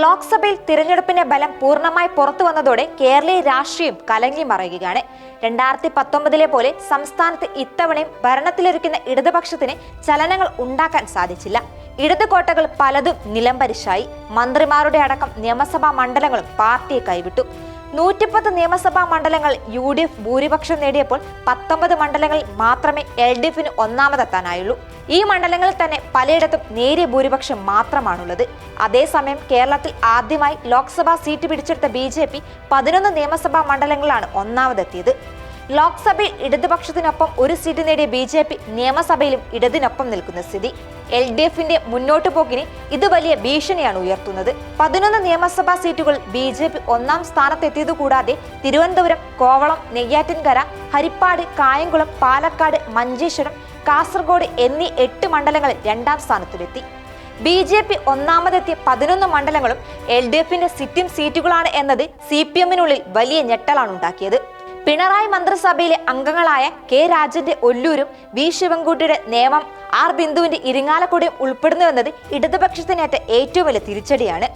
ലോക്സഭയിൽ തിരഞ്ഞെടുപ്പിന്റെ ബലം പൂർണമായി പുറത്തു വന്നതോടെ കേരളീയ രാഷ്ട്രീയം കലങ്ങി മറയുകയാണ്. രണ്ടായിരത്തി പത്തൊമ്പതിലെ പോലെ സംസ്ഥാനത്ത് ഇത്തവണയും ഭരണത്തിലിരിക്കുന്ന ഇടതുപക്ഷത്തിന് ചലനങ്ങൾ ഉണ്ടാക്കാൻ സാധിച്ചില്ല. ഇടതു കോട്ടകൾ പലതും നിലംപരിശായി. മന്ത്രിമാരുടെ അടക്കം നിയമസഭാ മണ്ഡലങ്ങളും പാർട്ടിയെ കൈവിട്ടു. നൂറ്റിപ്പത്ത് നിയമസഭാ മണ്ഡലങ്ങൾ യു ഡി എഫ് ഭൂരിപക്ഷം നേടിയപ്പോൾ പത്തൊമ്പത് മണ്ഡലങ്ങൾ മാത്രമേ എൽ ഡി എഫിന് ഒന്നാമതെത്താനായുള്ളൂ. ഈ മണ്ഡലങ്ങളിൽ തന്നെ പലയിടത്തും നേരിയ ഭൂരിപക്ഷം മാത്രമാണുള്ളത്. അതേസമയം കേരളത്തിൽ ആദ്യമായി ലോക്സഭാ സീറ്റ് പിടിച്ചെടുത്ത ബി ജെ പി പതിനൊന്ന് നിയമസഭാ മണ്ഡലങ്ങളിലാണ് ഒന്നാമതെത്തിയത്. ലോക്സഭയിൽ ഇടതുപക്ഷത്തിനൊപ്പം ഒരു സീറ്റ് നേടിയ ബി ജെ പി നിയമസഭയിലും ഇടതിനൊപ്പം നിൽക്കുന്ന സ്ഥിതി. എൽ ഡി എഫിന്റെ മുന്നോട്ടു പോക്കിന് ഇത് വലിയ ഭീഷണിയാണ് ഉയർത്തുന്നത്. പതിനൊന്ന് നിയമസഭാ സീറ്റുകൾ ബി ജെ പി ഒന്നാം സ്ഥാനത്തെത്തിയത് കൂടാതെ തിരുവനന്തപുരം കോവളം നെയ്യാറ്റിൻകര ഹരിപ്പാട് കായംകുളം പാലക്കാട് മഞ്ചേശ്വരം കാസർഗോഡ് എന്നീ എട്ട് മണ്ഡലങ്ങളിൽ രണ്ടാം സ്ഥാനത്തിലെത്തി. ബി ജെ പി ഒന്നാമതെത്തിയ പതിനൊന്ന് മണ്ഡലങ്ങളും എൽ ഡി എഫിന്റെ സിറ്റിംഗ് സീറ്റുകളാണ് എന്നത് സി പി എമ്മിനുള്ളിൽ വലിയ ഞെട്ടലാണ് ഉണ്ടാക്കിയത്. പിണറായി മന്ത്രിസഭയിലെ അംഗങ്ങളായ കെ രാജന്റെ ഒല്ലൂരും വി ശിവൻകുട്ടിയുടെ നേമം ആർ ബിന്ദുവിന്റെ ഇരിങ്ങാലക്കുടയും ഉൾപ്പെടുന്നുവെന്നത് ഇടതുപക്ഷത്തിനേറ്റ ഏറ്റവും വലിയ തിരിച്ചടിയാണ്.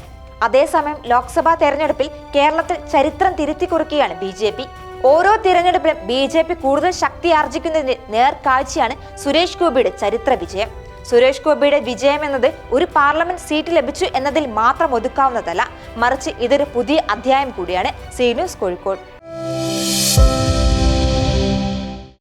അതേസമയം ലോക്സഭാ തെരഞ്ഞെടുപ്പിൽ കേരളത്തിൽ ചരിത്രം തിരുത്തി കുറിക്കുകയാണ് ബി ജെ പി. ഓരോ തിരഞ്ഞെടുപ്പിലും ബി ജെ പി കൂടുതൽ ശക്തി ആർജിക്കുന്നതിന്റെ നേർക്കാഴ്ചയാണ് സുരേഷ് ഗോപിയുടെ ചരിത്ര വിജയം. സുരേഷ് ഗോപിയുടെ വിജയം എന്നത് ഒരു പാർലമെന്റ് സീറ്റ് ലഭിച്ചു എന്നതിൽ മാത്രം ഒതുക്കാവുന്നതല്ല. മറിച്ച് ഇതൊരു പുതിയ അധ്യായം കൂടിയാണ്. C News Kozhikode.